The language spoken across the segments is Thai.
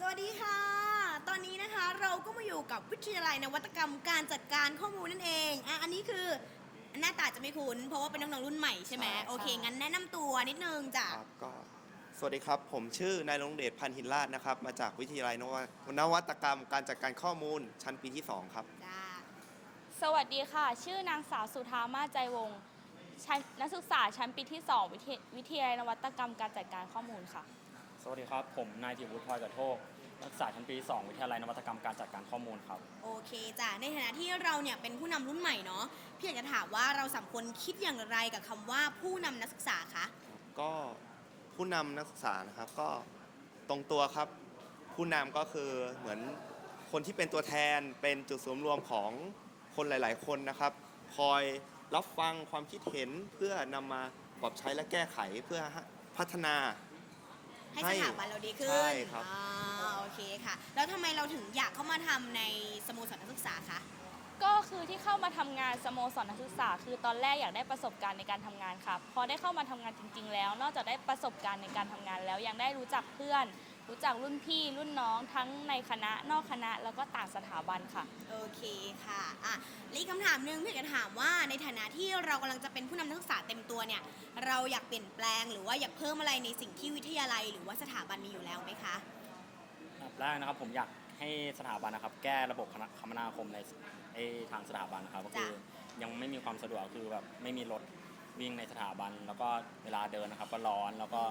สวัสดีค่ะ ตอนนี้นะคะเราก็มาอยู่กับวิทยาลัยนวัตกรรมการจัดการข้อมูลนั่นเองอะอันนี้คือหน้าตาจะไม่คุ้น เพราะว่าเป็นน้องๆรุ่นใหม่ใช่ไหมโอเค งั้นแนะนำตัวนิดนึงจ้ะก็สวัสดีครับ ผมชื่อนายรงเดชพันหินราดนะครับ มาจากวิทยาลัยนวัตกรรมการจัดการข้อมูลชั้นปีที่ 2 ครับสวัสดีค่ะ ชื่อนางสาวสุธามาใจวงศ์นักศึกษาชั้นปีที่ 2 วิวิทยาลัยนวัตกรรมการจัดการข้อมูลค่ะ สวัสดีครับ ผมนายจิวุฒิพลอยกระโทกนักศึกษาชั้นปี 2 วิทยาลัยนวัตกรรมการจัดการข้อมูลครับ โอเคจ้ะในฐานะที่เราเนี่ยเป็นผู้นำรุ่นใหม่เนาะพี่อยากจะถามว่าเราสามคนคิดอย่างไรกับคำว่าผู้นำนักศึกษาคะก็ผู้นำนักศึกษานะครับก็ตรงตัวครับ ผู้นำก็คือเหมือนคนที่เป็นตัวแทนเป็นจุดศูนย์รวมของคนหลาย ๆ คนนะครับ คอยรับฟังความคิดเห็นเพื่อนำมาปรับใช้และแก้ไขเพื่อพัฒนา ให้ให้สถาบันเราดีขึ้นใช่ครับ อ่าโอเคค่ะ แล้วทำไมเราถึงอยากเข้ามาทำในสโมสรนักศึกษาคะก็คือที่เข้ามาทำงานสโมสรนักศึกษา คือตอนแรกอยากได้ประสบการณ์ในการทำงานค่ะพอได้เข้ามาทำงานจริง ๆ แล้ว นอกจากได้ประสบการณ์ในการทำงานแล้วยังได้รู้จักเพื่อน รู้จักรุ่นพี่รุ่นน้องทั้งในคณะนอกคณะแล้วก็ต่างสถาบันค่ะ โอเคค่ะอะและอีกคำถามหนึ่งพี่อยากจะถามว่าในฐานะที่เรากำลังจะเป็นผู้นำนักศึกษาเต็มตัวเนี่ย เราอยากเปลี่ยนแปลงหรือว่าอยากเพิ่มอะไรในสิ่งที่วิทยาลัย หรือว่าสถาบันมีอยู่แล้วไหมคะ อันดับแรกนะครับผมอยากให้สถาบันนะครับ แก้ระบบคณะคมนาคมในไอ้ทางสถาบันนะครับก็คือจ้ะยังไม่มีความสะดวกคือแบบไม่มีรถวิ่งในสถาบัน แล้วก็เวลาเดินนะครับ ก็ร้อนแล้วก็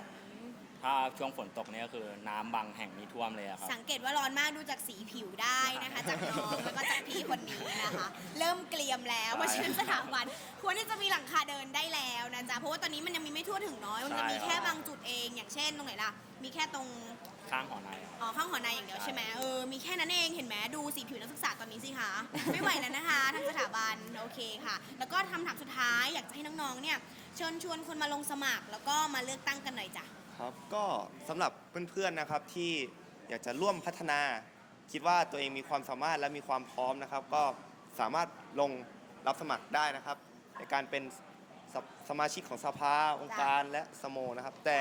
ถ้าช่วงฝนตกเนี่ยก็คือน้ำบางแห่งมีท่วมเลยอะครับ สังเกตว่าร้อนมากดูจากสีผิวได้นะคะ จากน้องแล้วก็จากพี่คนนี้นะคะ เริ่มเกลียมแล้วเพราะฉะนั้นสถาบันควรที่จะมีหลังคาเดินได้แล้วนะจ๊ะเพราะว่าตอนนี้มันยังมีไม่ทั่วถึงน้อยมันจะมีใช่ครับแค่บางจุดเอง อย่างเช่นตรงไหนล่ะ มีแค่ตรง ข้างหอในอะครับ อ๋อข้างหอในอย่างเดียวใช่ไหมเออ มีแค่นั้นเองเห็นไหมดูสีผิวนักศึกษาตอนนี้สิคะ ไม่ไหวแล้วนะคะทางสถาบันโอเคค่ะ แล้วก็คำถามสุดท้ายอยากจะให้น้องๆเนี่ยเชิญชวนคนมาลงสมัคร แล้วก็มาเลือกตั้งกันหน่อยจ้ะ ครับก็สำหรับเพื่อนๆนะครับที่อยากจะร่วมพัฒนา คิดว่าตัวเองมีความสามารถและมีความพร้อมนะครับ ก็สามารถลงรับสมัครได้นะครับ ในการเป็นสสมาชิกของสภาองค์การและสโมนะครับ แต่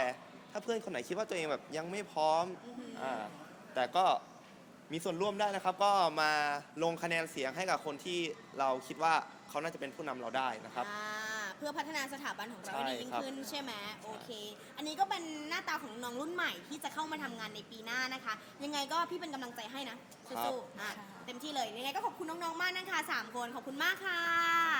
ถ้าเพื่อนคนไหนคิดว่าตัวเองแบบยังไม่พร้อมอือหืออ่อ่าแต่ก็ มีส่วนร่วมได้นะครับ ก็มาลงคะแนนเสียงให้กับคนที่เราคิดว่าเขาน่าจะเป็นผู้นำเราได้นะครับ อ่าเพื่อพัฒนาสถาบันของเราใช่ให้ดียิ่งครับ ขึ้นใช่ไหมโอเค อันนี้ก็เป็นหน้าตาของน้องรุ่นใหม่ที่จะเข้ามาทำงานในปีหน้านะคะ ยังไงก็พี่เป็นกำลังใจให้นะสู้ๆอะเต็มที่เลยยังไงก็ขอบคุณน้องๆมากนะคะสามคนขอบคุณมากค่ะ